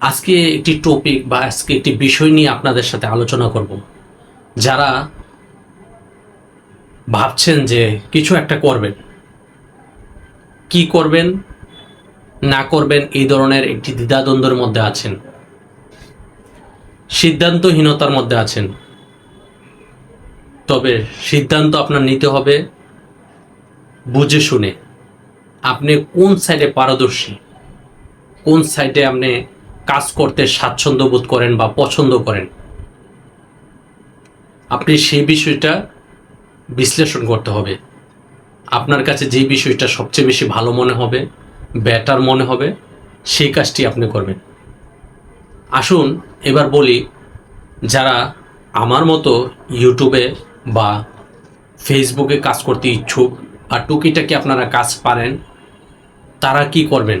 আজকে একটি টপিক বা আজকে একটি বিষয় নিয়ে আপনাদের সাথে আলোচনা করব। যারা ভাবছেন যে কিছু একটা করবেন, কি করবেন, না করবেন, এই ধরনের একটি দ্বিধাদ্বন্দ্বের মধ্যে আছেন, সিদ্ধান্তহীনতার মধ্যে আছেন। তবে সিদ্ধান্ত আপনার নিতে হবে বুঝে শুনে, আপনি কোন সাইডে পারদর্শী, কোন সাইডে আপনি কাজ করতে স্বাচ্ছন্দ্য বোধ করেন বা পছন্দ করেন, আপনি সেই বিষয়টা বিশ্লেষণ করতে হবে। আপনার কাছে যে বিষয়টা সবচেয়ে বেশি ভালো মনে হবে বেটার মনে হবে, সেই কাজটি আপনি করবেন। আসুন এবার বলি, যারা আমার মতো ইউটিউবে বা ফেসবুকে কাজ করতে ইচ্ছুক আর টুকিটাকি আপনারা কাজ পারেন, তারা কি করবেন?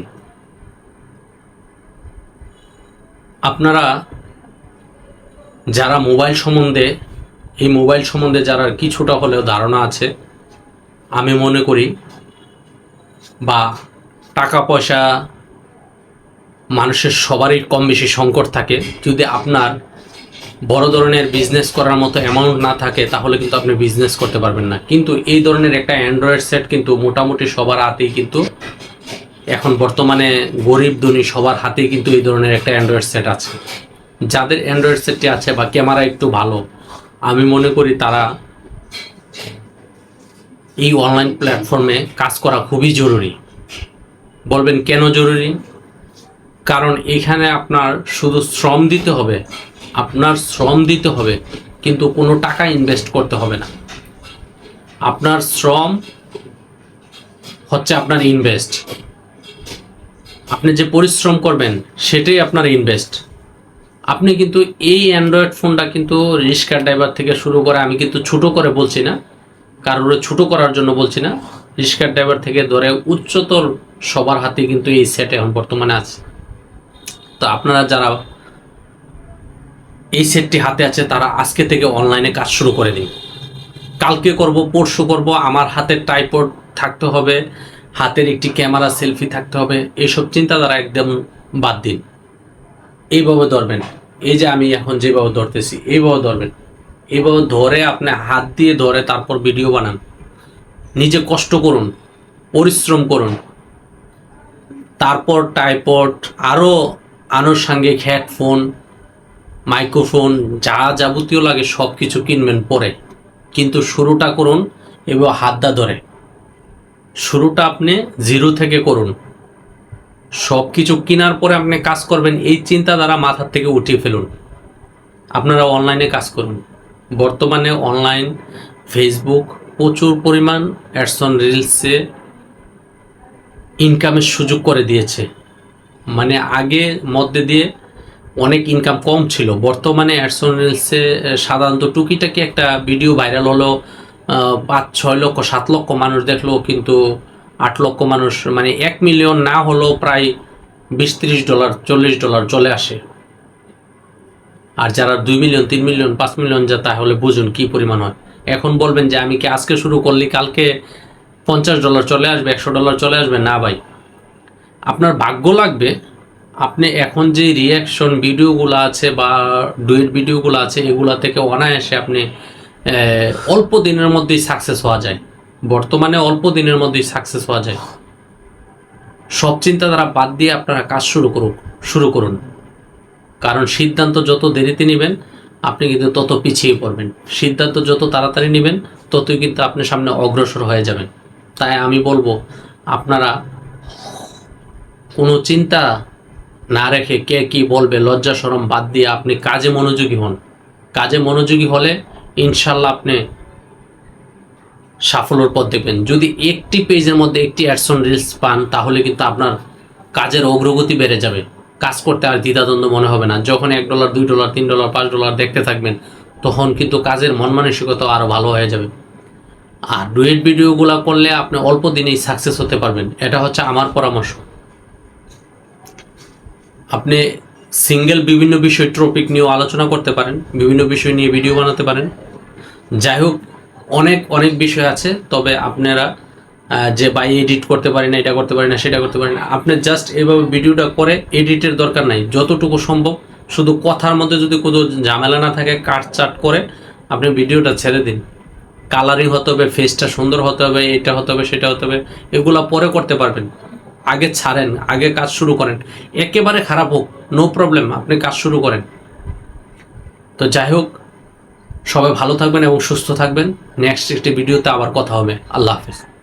আপনারা যারা মোবাইল সম্বন্ধে, এই মোবাইল সম্বন্ধে যারা কিছুটা হলেও ধারণা আছে, আমি মনে করি বা টাকা পয়সা মানুষের সবারই কম বেশি সংকট থাকে। যদি আপনার বড় ধরনের বিজনেস করার মতো অ্যামাউন্ট না থাকে, তাহলে কিন্তু আপনি বিজনেস করতে পারবেন না। কিন্তু এই ধরনের একটা অ্যান্ড্রয়েড সেট কিন্তু মোটামুটি সবার হাতেই কিন্তু এখন বর্তমানে গরিব ধনী সবার হাতেই কিন্তু এই ধরনের একটা অ্যান্ড্রয়েড সেট আছে। যাদের অ্যান্ড্রয়েড সেটটি আছে বা ক্যামেরা একটু ভালো, আমি মনে করি তারা এই অনলাইন প্ল্যাটফর্মে কাজ করা খুবই জরুরি। বলবেন কেন জরুরি? কারণ এখানে আপনার শুধু শ্রম দিতে হবে, আপনার শ্রম দিতে হবে, কিন্তু কোনো টাকা ইনভেস্ট করতে হবে না। আপনার শ্রম হচ্ছে আপনার ইনভেস্ট আপনি যে পরিশ্রম করবেন, সেটাই আপনার ইনভেস্ট আপনি কিন্তু এই অ্যান্ড্রয়েড ফোনটা কিন্তু রিক্সা ড্রাইভার থেকে শুরু করে, আমি কিন্তু ছোট করে বলছি না, কারোর ছোট করার জন্য বলছি না রিক্সা ড্রাইভার থেকে ধরে উচ্চতর সবার হাতে কিন্তু এই সেট এখন বর্তমানে আছে। তো আপনারা যারা এই সেটটি হাতে আছে, তারা আজকে থেকে অনলাইনে কাজ শুরু করে দিন। কালকে করব, পরশু করব, আমার হাতের টাইপড থাকতে হবে। হাতের একটি ক্যামেরা সেলফি থাকতে হবে এইসব চিন্তাধারা একদম বাদ দিন। এইভাবে ধরবেন। এই যে আমি এখন যেভাবে ধরতেছি, এইভাবে ধরবেন। এইভাবে ধরে আপনি হাত দিয়ে ধরে তারপর ভিডিও বানান। নিজে কষ্ট করুন, পরিশ্রম করুন। তারপর টাইপড আরও আনুষঙ্গিক হেডফোন, মাইক্রোফোন, যা যাবতীয় লাগে সব কিছু কিনবেন পরে। কিন্তু শুরুটা করুন এবং হাতটা ধরে। শুরুটা আপনি জিরো থেকে করুন। সব কিছু কেনার পরে আপনি কাজ করবেন, এই চিন্তাধারা মাথার থেকে উঠিয়ে ফেলুন। আপনারা অনলাইনে কাজ করুন। বর্তমানে অনলাইন, ফেসবুক প্রচুর পরিমাণ অ্যাডসন রিলসে ইনকামের সুযোগ করে দিয়েছে। মানে আগে মধ্যে দিয়ে অনেক ইনকাম কম ছিল। বর্তমানে অ্যাডসন রিলসে সাধারণত টুকিটাকি একটা ভিডিও ভাইরাল হলো পাঁচ, ছয় লক্ষ, সাত লক্ষ মানুষ দেখল কিন্তু আট লক্ষ মানুষ মানে এক মিলিয়ন না হলেও প্রায় বিশ, তিরিশ ডলার, চল্লিশ ডলার চলে আসে। আর যারা দুই মিলিয়ন, তিন মিলিয়ন, পাঁচ মিলিয়ন যা তাহলে বুঝুন কি পরিমাণ হয়। এখন বলবেন যে আমি কি আজকে শুরু করলি, কালকে পঞ্চাশ ডলার চলে আসবে, একশো ডলার চলে আসবে? না ভাই। আপনার ভাগ্য লাগবে, আপনি এখন যে রিয়াকশন ভিডিওগুলো আছে বা ডুয়েট ভিডিওগুলো আছে, এগুলা থেকে অনায়াসে আপনি অল্প দিনের মধ্যেই সাকসেস হওয়া যায়। বর্তমানে অল্প দিনের মধ্যেই সাকসেস হওয়া যায়। সব চিন্তাধারা বাদ দিয়ে আপনারা কাজ শুরু করুন শুরু করুন। কারণ সিদ্ধান্ত যত দেরিতে নেবেন, আপনি কিন্তু তত পিছিয়ে পড়বেন। সিদ্ধান্ত যত তাড়াতাড়ি নেবেন, ততই কিন্তু আপনি সামনে অগ্রসর হয়ে যাবেন। তাই আমি বলব, আপনারা কোনো চিন্তা না রেখে কে কি বলবে, লজ্জা সরম বাদ দিয়ে আপনি কাজে মনোযোগী হন। কাজে মনোযোগী হলে ইনশাল্লাহ আপনি সাফল্যর পথ দেখবেন। যদি একটি পেজের মধ্যে একটি অ্যাডসন রিলস পান, তাহলে কিন্তু আপনার কাজের অগ্রগতি বেড়ে যাবে। কাজ করতে আর দ্বিধাদ্বন্দ্ব মনে হবে না। যখন এক ডলার দুই ডলার তিন ডলার পাঁচ ডলার দেখতে থাকবেন, তখন কিন্তু কাজের মন মানসিকতা আরও ভালো হয়ে যাবে। আর ডুয়েট ভিডিওগুলো করলে আপনি অল্প দিনেই সাকসেস হতে পারবেন। এটা হচ্ছে আমার পরামর্শ। আপনি সিঙ্গেল বিভিন্ন বিষয় টপিক নিয়েও আলোচনা করতে পারেন, বিভিন্ন বিষয় নিয়ে ভিডিও বানাতে পারেন। যাই হোক অনেক অনেক বিষয় আছে, তবে আপনারা যে ভাই এডিট করতে পারি না, এটা করতে পারি না, সেটা করতে পারি না, আপনি জাস্ট এভাবে ভিডিওটা করে এডিটের দরকার নাই, যতটুকু সম্ভব, শুধু কথার মধ্যে যদি কোনো ঝামেলা না থাকে কাট চাট করে আপনি ভিডিওটা ছেড়ে দিন। কালারিং হতে হবে ফেসটা সুন্দর হতে হবে, এটা হতে হবে, সেটা হতে হবে, এগুলো পরে করতে পারবেন। আগে ছাড়েন, আগে কাজ শুরু করেন। একেবারে খারাপ হোক নো প্রবলেম আপনি কাজ শুরু করেন। তো যাই হোক সবাই ভালো থাকবেন এবং সুস্থ থাকবেন। নেক্সট একটি ভিডিওতে আবার কথা হবে। আল্লাহ হাফেজ।